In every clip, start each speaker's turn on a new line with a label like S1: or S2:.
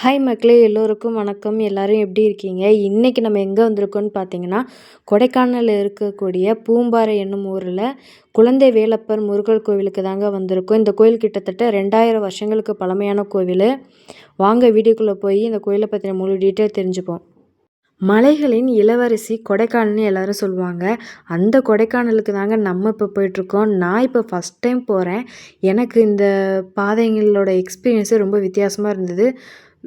S1: Hi மக்களே எல்லோருக்கும் வணக்கம். எல்லோரும் எப்படி இருக்கீங்க? இன்றைக்கி நம்ம எங்கே வந்திருக்கோம்னு பார்த்தீங்கன்னா கொடைக்கானலில் இருக்கக்கூடிய பூம்பாறை என்னும் ஊரில் குழந்தை வேலப்பர் முருகர் கோவிலுக்கு தாங்க வந்திருக்கோம். இந்த கோயில் கிட்டத்தட்ட ரெண்டாயிரம் வருஷங்களுக்கு பழமையான கோவில். வாங்க வீடியோக்குள்ளே போய் இந்த கோயிலை பற்றின முழு டீட்டெயில் தெரிஞ்சுப்போம். மலைகளின் இளவரசி கொடைக்கானல்னு எல்லாரும் சொல்லுவாங்க. அந்த கொடைக்கானலுக்கு தாங்க நம்ம இப்போ போயிட்டுருக்கோம். நான் இப்போ ஃபஸ்ட் டைம் போகிறேன் எனக்கு இந்த பாதைங்களோட எக்ஸ்பீரியன்ஸே ரொம்ப வித்தியாசமாக இருந்தது.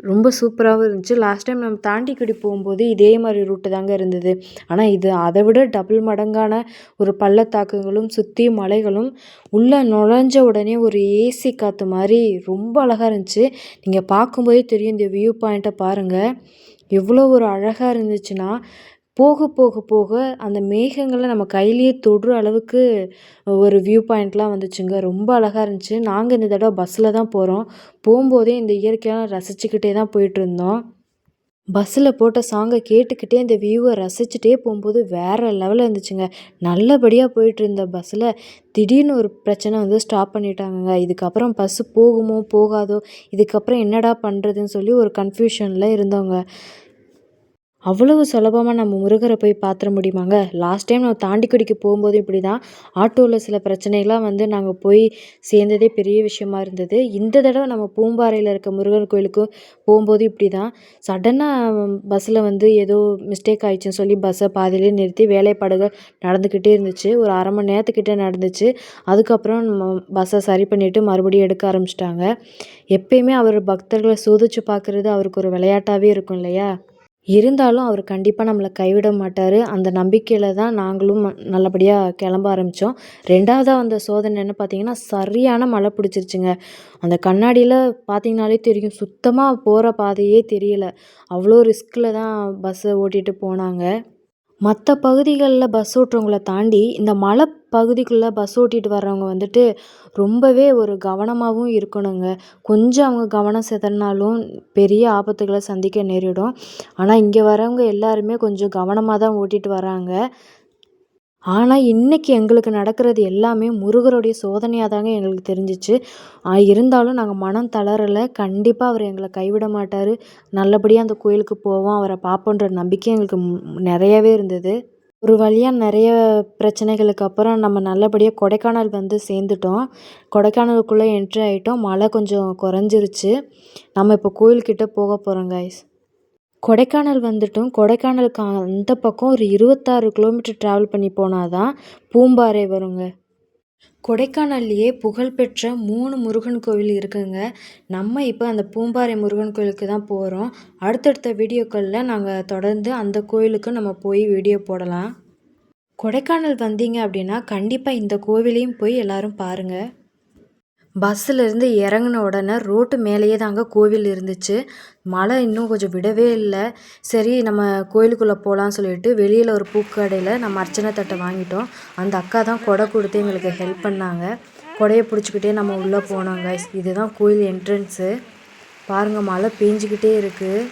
S1: ரொம்ப சூப்பராகவும் இருந்துச்சு. லாஸ்ட் டைம் நம்ம தாண்டிக்குடி போகும்போது இதே மாதிரி ரூட்டு தாங்க இருந்தது. ஆனால் இது அதை விட டபுள் மடங்கான ஒரு பள்ளத்தாக்குகளும் சுற்றி மலைகளும் உள்ளே நுழைஞ்ச உடனே ஒரு ஏசி காற்று மாதிரி ரொம்ப அழகாக இருந்துச்சு. நீங்கள் பார்க்கும்போதே தெரியும் இந்த வியூ பாயிண்ட்டை பாருங்கள் எவ்வளோ ஒரு அழகாக இருந்துச்சுன்னா போக போக போக அந்த மேகங்களை நம்ம கையிலேயே தொடுற அளவுக்கு ஒரு வியூ பாயிண்ட்லாம் வந்துச்சுங்க. ரொம்ப அழகாக இருந்துச்சு. நாங்கள் இந்த தடவை பஸ்ஸில் தான் போகிறோம் போகும்போதே இந்த இயற்கையெல்லாம் ரசிச்சுக்கிட்டே தான் போயிட்டுருந்தோம் பஸ்ஸில் போட்ட சாங்கை கேட்டுக்கிட்டே இந்த வியூவை ரசிச்சுட்டே போகும்போது வேறு லெவலில் இருந்துச்சுங்க. நல்லபடியாக போயிட்டு இருந்த பஸ்ஸில் திடீர்னு ஒரு பிரச்சனை வந்து ஸ்டாப் பண்ணிட்டாங்கங்க. இதுக்கப்புறம் பஸ்ஸு போகுமோ போகாதோ இதுக்கப்புறம் என்னடா பண்ணுறதுன்னு சொல்லி ஒரு கன்ஃபியூஷனில் இருந்தவங்க அவ்வளவு சுலபமாக நம்ம முருகரை போய் பார்த்துட முடியுமாங்க? லாஸ்ட் டைம் நான் தாண்டிக்குடிக்கு போகும்போது இப்படி தான் ஆட்டோவில் சில பிரச்சனைகள்லாம் வந்து நாங்கள் போய் சேர்ந்ததே பெரிய விஷயமா இருந்தது. இந்த தடவை நம்ம பூம்பாறையில் இருக்க முருகர் கோயிலுக்கு போகும்போது இப்படி தான் சடனாக பஸ்ஸில் வந்து ஏதோ மிஸ்டேக் ஆயிடுச்சுன்னு சொல்லி பஸ்ஸை பாதியிலே நிறுத்தி வேலைப்பாடுகள் நடந்துக்கிட்டே இருந்துச்சு. ஒரு அரை மணி நேரத்துக்கிட்ட நடந்துச்சு. அதுக்கப்புறம் நம்ம பஸ்ஸை சரி பண்ணிவிட்டு மறுபடியும் எடுக்க ஆரம்பிச்சிட்டாங்க. எப்பயுமே அவர் பக்தர்களை சோதிச்சு பார்க்குறது அவருக்கு ஒரு விளையாட்டாகவே இருக்கும் இல்லையா? இருந்தாலும் அவர் கண்டிப்பாக நம்மளை கைவிட மாட்டார். அந்த நம்பிக்கையில் தான் நாங்களும் நல்லபடியாக கிளம்ப ஆரம்பித்தோம் ரெண்டாவதாக வந்த சோதனை என்ன பார்த்தீங்கன்னா சரியான மழை பிடிச்சிருச்சுங்க. அந்த கண்ணாடியில் பார்த்தீங்கனாலே தெரியும் சுத்தமாக போகிற பாதையே தெரியல. அவ்வளோ ரிஸ்கில் தான் பஸ்ஸை ஓட்டிகிட்டு போனாங்க. மற்ற பகுதிகளில் பஸ் ஓட்டுறவங்கள தாண்டி இந்த மலை பகுதிக்குள்ளே பஸ் ஓட்டிகிட்டு வர்றவங்க வந்துட்டு ரொம்பவே ஒரு கவனமாகவும் இருக்கணுங்க. கொஞ்சம் அவங்க கவனம் சிதறினாலும் பெரிய ஆபத்துகளை சந்திக்க நேரிடும். ஆனால் இங்கே வரவங்க எல்லாருமே கொஞ்சம் கவனமாக தான் ஓட்டிகிட்டு வராங்க ஆனால் இன்றைக்கி எங்களுக்கு நடக்கிறது எல்லாமே முருகருடைய சோதனையாக தாங்க எங்களுக்கு தெரிஞ்சிச்சு. இருந்தாலும் நாங்கள் மனம் தளரலை. கண்டிப்பாக அவர் எங்களை கைவிட மாட்டார். நல்லபடியாக அந்த கோயிலுக்கு போவோம். அவரை பார்ப்போன்ற நம்பிக்கை எங்களுக்கு நிறையவே இருந்தது. ஒரு வழியாக நிறைய பிரச்சனைகளுக்கு அப்புறம் நம்ம நல்லபடியாக கொடைக்கானல் வந்து சேர்ந்துட்டோம். கொடைக்கானலுக்குள்ளே என்ட்ரி ஆகிட்டோம் மழை கொஞ்சம் குறைஞ்சிருச்சு. நம்ம இப்போ கோயில்கிட்ட போக போகிறோம் கைஸ் கொடைக்கானல் வந்துட்டோம். கொடைக்கானலுக்கு அந்த பக்கம் ஒரு இருபத்தாறு கிலோமீட்டர் ட்ராவல் பண்ணி போனால் தான் பூம்பாறை வருங்க. கொடைக்கானல்லையே புகழ்பெற்ற மூணு முருகன் கோவில் இருக்குங்க. நம்ம இப்போ அந்த பூம்பாறை முருகன் கோயிலுக்கு தான் போகிறோம் அடுத்தடுத்த வீடியோக்களில் நாங்கள் தொடர்ந்து அந்த கோயிலுக்கு நம்ம போய் வீடியோ போடலாம். கொடைக்கானல் வந்தீங்க அப்படின்னா கண்டிப்பாக இந்த கோவிலையும் போய் எல்லோரும் பாருங்கள் பஸ்ஸுலேருந்து இறங்கின உடனே ரோட்டு மேலேயே தாங்க கோவில் இருந்துச்சு. மழை இன்னும் கொஞ்சம் விடவே இல்லை. சரி நம்ம கோயிலுக்குள்ளே போகலான்னு சொல்லிட்டு வெளியில் ஒரு பூக்கடையில் நம்ம அர்ச்சனை தட்டை வாங்கிட்டோம். அந்த அக்கா தான் கொடை கொடுத்து எங்களுக்கு ஹெல்ப் பண்ணாங்க. கொடையை பிடிச்சிக்கிட்டே நம்ம உள்ளே போனோங்க இதுதான் கோயில் என்ட்ரன்ஸு பாருங்கள் மழை பெஞ்சிக்கிட்டே இருக்குது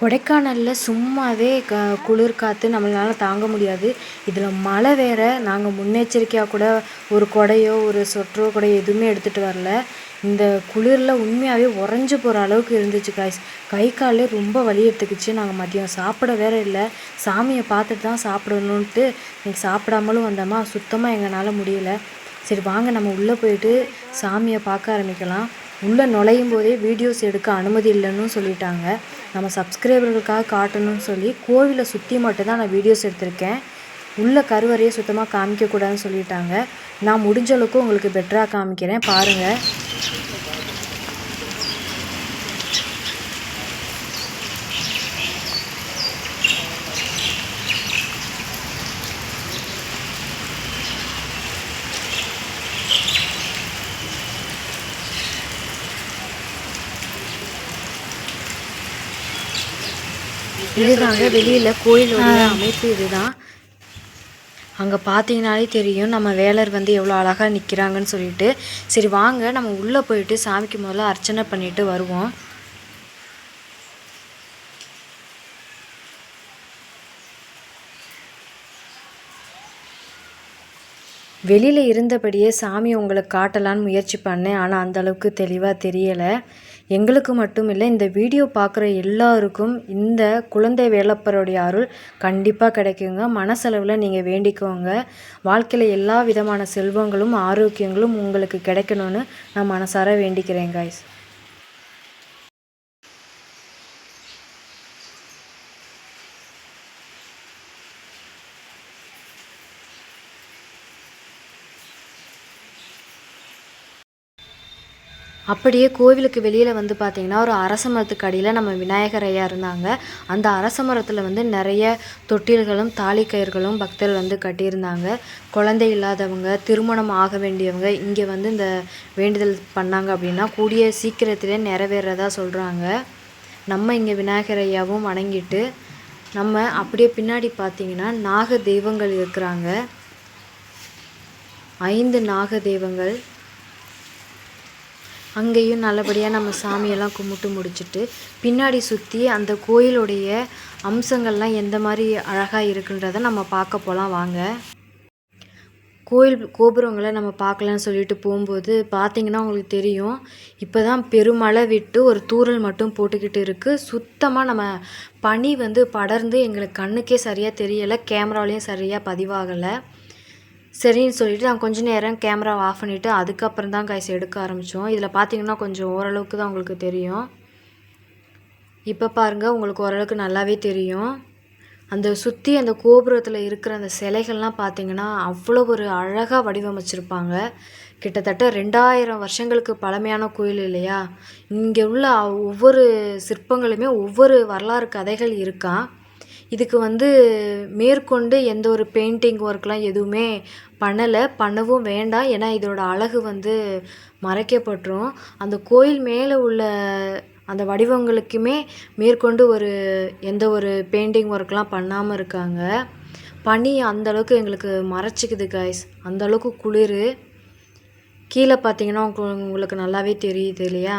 S1: கொடைக்கானலில் சும்மாவே க குளிர் காற்று நம்மளால தாங்க முடியாது. இதில் மழை வேற நாங்கள் முன்னெச்சரிக்கையாக கூட ஒரு கொடையோ ஒரு சொட்டரோ கூட எதுவுமே எடுத்துகிட்டு வரல. இந்த குளிரில் உண்மையாகவே உறைஞ்சி போகிற அளவுக்கு இருந்துச்சு காய்ஸ் கை காலே ரொம்ப வலி எடுத்துக்கிச்சு. நாங்கள் மதியம் சாப்பிட வேற இல்லை. சாமியை பார்த்துட்டு தான் சாப்பிடணுன்ட்டு இன்னைக்கு சாப்பிடாமலும் வந்தோமா? சுத்தமாக எங்களால் முடியல. சரி வாங்க நம்ம உள்ளே போயிட்டு சாமியை பார்க்க ஆரம்பிக்கலாம். உள்ளே நுழையும் போதே வீடியோஸ் எடுக்க அனுமதி இல்லைன்னு சொல்லிட்டாங்க. நம்ம சப்ஸ்கிரைபர்களுக்காக காட்டணும்னு சொல்லி கோவிலை சுற்றி மட்டும்தான் நான் வீடியோஸ் எடுத்திருக்கேன். உள்ள கருவறையை சுத்தமாக காமிக்கக்கூடாதுன்னு சொல்லிட்டாங்க. நான் முடிஞ்ச அளவுக்கு உங்களுக்கு பெட்டராக காமிக்கிறேன். பாருங்கள் இதுதாங்க வெளியில் கோயிலுடைய அமைப்பு இதுதான். அங்கே பார்த்தீங்கனாலே தெரியும் நம்ம வேலர் வந்து எவ்வளோ அழகாக நிற்கிறாங்கன்னு சொல்லிட்டு. சரி வாங்க நம்ம உள்ளே போயிட்டு சாமிக்கு முதல்ல அர்ச்சனை பண்ணிட்டு வருவோம். வெளியில் இருந்தபடியே சாமி உங்களை காட்டலான்னு முயற்சி பண்ணேன். ஆனால் அந்த அளவுக்கு தெளிவாக தெரியலை. எங்களுக்கு மட்டும் இல்லை இந்த வீடியோ பார்க்குற எல்லாருக்கும் இந்த குழந்தை வேலப்பருடைய அருள் கண்டிப்பாக கிடைக்குங்க. மனசளவில் நீங்கள் வேண்டிக்கோங்க. வாழ்க்கையில் எல்லா விதமான செல்வங்களும் ஆரோக்கியங்களும் உங்களுக்கு கிடைக்கணும்னு நான் மனசார வேண்டிக்கிறேன் காய்ஸ் அப்படியே கோவிலுக்கு வெளியில் வந்து பார்த்திங்கன்னா ஒரு அரச மரத்துக்கு அடியில் நம்ம விநாயகர் ஐயா இருந்தாங்க. அந்த அரச மரத்தில் வந்து நிறைய தொட்டில்களும் தாலி கயிறுகளும் பக்தர்கள் வந்து கட்டியிருந்தாங்க. குழந்தை இல்லாதவங்க திருமணம் ஆக வேண்டியவங்க இங்கே வந்து இந்த வேண்டுதல் பண்ணாங்க அப்படின்னா கூடிய சீக்கிரத்திலே நிறைவேறதா சொல்கிறாங்க நம்ம இங்கே விநாயகர் ஐயாவும் வணங்கிட்டு நம்ம அப்படியே பின்னாடி பார்த்தீங்கன்னா நாக தெய்வங்கள் இருக்கிறாங்க. ஐந்து நாக தெய்வங்கள் அங்கேயும் நல்லபடியாக நம்ம சாமியெல்லாம் கும்பிட்டு முடிச்சுட்டு பின்னாடி சுற்றி அந்த கோயிலுடைய அம்சங்கள்லாம் எந்த மாதிரி அழகாக இருக்குன்றத நம்ம பார்க்க போகலாம் வாங்க. கோயில் கோபுரங்களை நம்ம பார்க்கலான்னு சொல்லிட்டு போகும்போது பார்த்தீங்கன்னா உங்களுக்கு தெரியும் இப்போ தான் பெருமழை விட்டு ஒரு தூறல் மட்டும் போட்டுக்கிட்டு இருக்குது சுத்தமாக நம்ம பனி வந்து படர்ந்து எங்களுக்கு கண்ணுக்கே சரியாக தெரியலை கேமராலையும் சரியாக பதிவாகலை. சரின்னு சொல்லிட்டு நான் கொஞ்ச நேரம் கேமராவை ஆஃப் பண்ணிவிட்டு அதுக்கப்புறம் தான் கைஸ் எடுக்க ஆரம்பித்தோம் இதில் பார்த்தீங்கன்னா கொஞ்சம் ஓரளவுக்கு தான் உங்களுக்கு தெரியும். இப்போ பாருங்கள் உங்களுக்கு ஓரளவுக்கு நல்லாவே தெரியும். அந்த சுற்றி அந்த கோபுரத்தில் இருக்கிற அந்த சிலைகள்லாம் பார்த்தீங்கன்னா அவ்வளோ ஒரு அழகாக வடிவமைச்சிருப்பாங்க. கிட்டத்தட்ட ரெண்டாயிரம் வருஷங்களுக்கு பழமையான கோயில் இல்லையா? இங்கே உள்ள ஒவ்வொரு சிற்பங்களுமே ஒவ்வொரு வரலாறு கதைகள் இருக்கான் இதுக்கு வந்து மேற்கொண்டு எந்த ஒரு பெயிண்டிங் ஒர்க்லாம் எதுவுமே பண்ணலை. பண்ணவும் வேண்டாம். ஏன்னா இதோட அழகு வந்து மறைக்கப்பட்டுரும். அந்த கோயில் மேலே உள்ள அந்த வடிவங்களுக்குமே மேற்கொண்டு ஒரு எந்த ஒரு பெயிண்டிங் ஒர்க்லாம் பண்ணாமல் இருக்காங்க. பனி அந்த அளவுக்கு எங்களுக்கு மறைச்சிக்குது காய்ஸ் அந்தளவுக்கு குளிர். கீழே பார்த்தீங்கன்னா உங்களுக்கு நல்லாவே தெரியுது இல்லையா?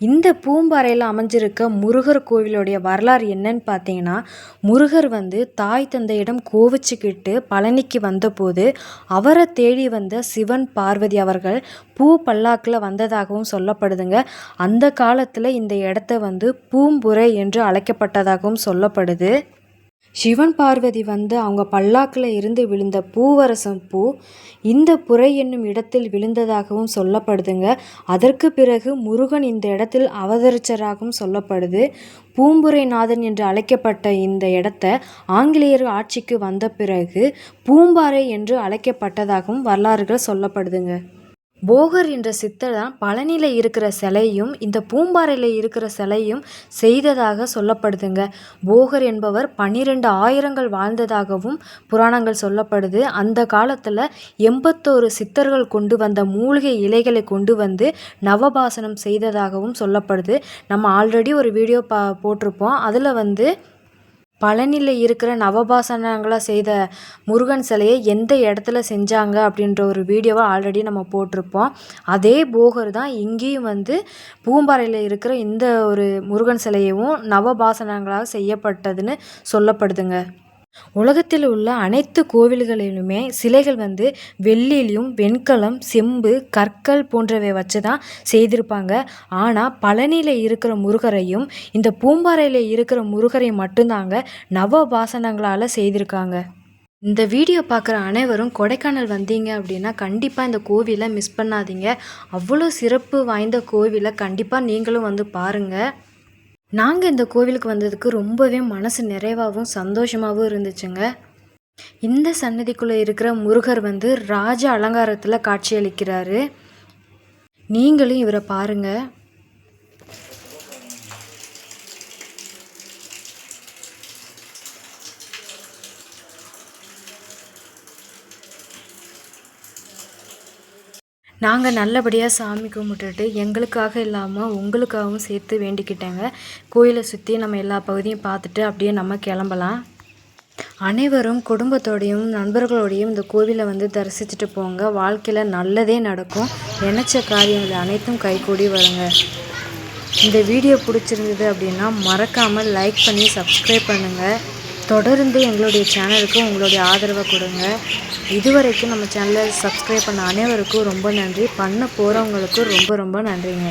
S1: இந்த பூம்பாறையில் அமைஞ்சிருக்க முருகர் கோவிலுடைய வரலாறு என்னன்னு பார்த்தீங்கன்னா முருகர் வந்து தாய் தந்தையிடம் கோவிச்சுக்கிட்டு பழனிக்கு வந்தபோது அவரை தேடி வந்த சிவன் பார்வதி அவர்கள் பூ பல்லாக்கில் வந்ததாகவும் சொல்லப்படுதுங்க. அந்த காலத்தில் இந்த இடத்த வந்து பூம்புரை என்று அழைக்கப்பட்டதாகவும் சொல்லப்படுது. சிவன் பார்வதி வந்து அவங்க பல்லாக்கில் இருந்து விழுந்த பூவரசம் பூ இந்த புரை என்னும் இடத்தில் விழுந்ததாகவும் சொல்லப்படுதுங்க. அதற்கு பிறகு முருகன் இந்த இடத்தில் அவதரிச்சராகவும் சொல்லப்படுது. பூம்புரைநாதன் என்று அழைக்கப்பட்ட இந்த இடத்த ஆங்கிலேயர் ஆட்சிக்கு வந்த பிறகு பூம்பாறை என்று அழைக்கப்பட்டதாகவும் வரலாறுகள் சொல்லப்படுதுங்க. போகர் என்ற சித்தர் தான் பழனியில் இருக்கிற சிலையும் இந்த பூம்பாறையில் இருக்கிற சிலையும் செய்ததாக சொல்லப்படுதுங்க. போகர் என்பவர் பன்னிரெண்டு ஆயிரங்கள் வாழ்ந்ததாகவும் புராணங்கள் சொல்லப்படுது. அந்த காலத்தில் எண்பத்தோரு சித்தர்கள் கொண்டு வந்த மூலிகை இலைகளை கொண்டு வந்து நவபாசனம் செய்ததாகவும் சொல்லப்படுது. நம்ம ஆல்ரெடி ஒரு வீடியோ பா போட்டிருப்போம். அதில் வந்து பழனியில் இருக்கிற நவபாசனங்களாக செய்த முருகன் சிலையை எந்த இடத்துல செஞ்சாங்க அப்படின்ற ஒரு வீடியோவை ஆல்ரெடி நம்ம போட்டிருப்போம். அதே போகர் தான் இங்கேயும் வந்து பூம்பாறையில் இருக்கிற இந்த ஒரு முருகன் சிலையவும் நவபாசனங்களாக செய்யப்பட்டதுன்னு சொல்லப்படுதுங்க. உலகத்தில் உள்ள அனைத்து கோவில்களிலுமே சிலைகள் வந்து வெள்ளிலையும் வெண்கலம் செம்பு கற்கள் போன்றவை வச்சு தான் செய்திருப்பாங்க. ஆனால் பழனியில் இருக்கிற முருகரையும் இந்த பூம்பாறையில் இருக்கிற முருகரையும் மட்டும்தாங்க நவபாசனங்களால் செய்திருக்காங்க. இந்த வீடியோ பார்க்குற அனைவரும் கொடைக்கானல் வந்தீங்க அப்படின்னா கண்டிப்பாக இந்த கோவிலை மிஸ் பண்ணாதீங்க. அவ்வளோ சிறப்பு வாய்ந்த கோவிலை கண்டிப்பாக நீங்களும் வந்து பாருங்கள் நாங்கள் இந்த கோவிலுக்கு வந்ததுக்கு ரொம்பவே மனசு நிறைவாகவும் சந்தோஷமாகவும் இருந்துச்சுங்க. இந்த சன்னதிக்குள்ளே இருக்கிற முருகர் வந்து ராஜ அலங்காரத்தில் காட்சியளிக்கிறாரு. நீங்களும் இவரை பாருங்கள் நாங்கள் நல்லபடியாக சாமி கும்பிட்டுட்டு எங்களுக்காக இல்லாமல் உங்களுக்காகவும் சேர்த்து வேண்டிக்கிட்டேங்க. கோயிலை சுற்றி நம்ம எல்லா பகுதியும் பார்த்துட்டு அப்படியே நம்ம கிளம்பலாம். அனைவரும் குடும்பத்தோடையும் நண்பர்களோடையும் இந்த கோவிலை வந்து தரிசிச்சுட்டு போங்க. வாழ்க்கையில் நல்லதே நடக்கும். நினச்ச காரியங்கள் அனைத்தும் கைகூடி வருங்க. இந்த வீடியோ பிடிச்சிருந்தது அப்படின்னா மறக்காமல் லைக் பண்ணி சப்ஸ்கிரைப் பண்ணுங்கள் தொடர்ந்து எங்களுடைய சேனலுக்கு உங்களுடைய ஆதரவை கொடுங்க. இதுவரைக்கும் நம்ம சேனலை சப்ஸ்கிரைப் பண்ண அனைவருக்கும் ரொம்ப நன்றி. பண்ண போகிறவங்களுக்கும் ரொம்ப ரொம்ப நன்றிங்க.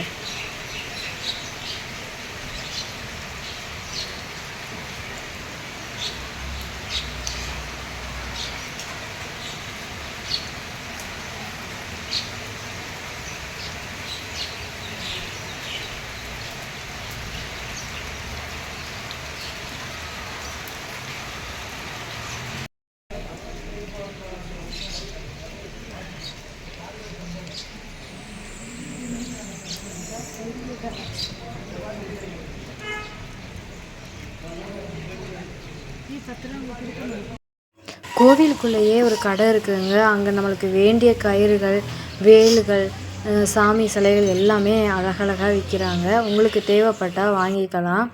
S1: கோவிலுக்குள்ளேயே ஒரு கடை இருக்குதுங்க அங்கே நம்மளுக்கு வேண்டிய கயிறுகள் வேலுகள் சாமி சிலைகள் எல்லாமே அழகழகாக விற்கிறாங்க உங்களுக்கு தேவைப்பட்டால் வாங்கிக்கலாம்.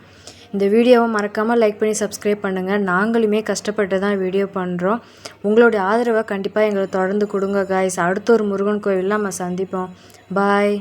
S1: இந்த வீடியோவை மறக்காமல் லைக் பண்ணி சப்ஸ்கிரைப் பண்ணுங்கள் நாங்களுமே கஷ்டப்பட்டு தான் வீடியோ பண்ணுறோம் உங்களுடைய ஆதரவை கண்டிப்பாக எங்களை தொடர்ந்து கொடுங்க காய்ஸ் அடுத்த ஒரு முருகன் கோவிலில் நம்ம சந்திப்போம். பாய்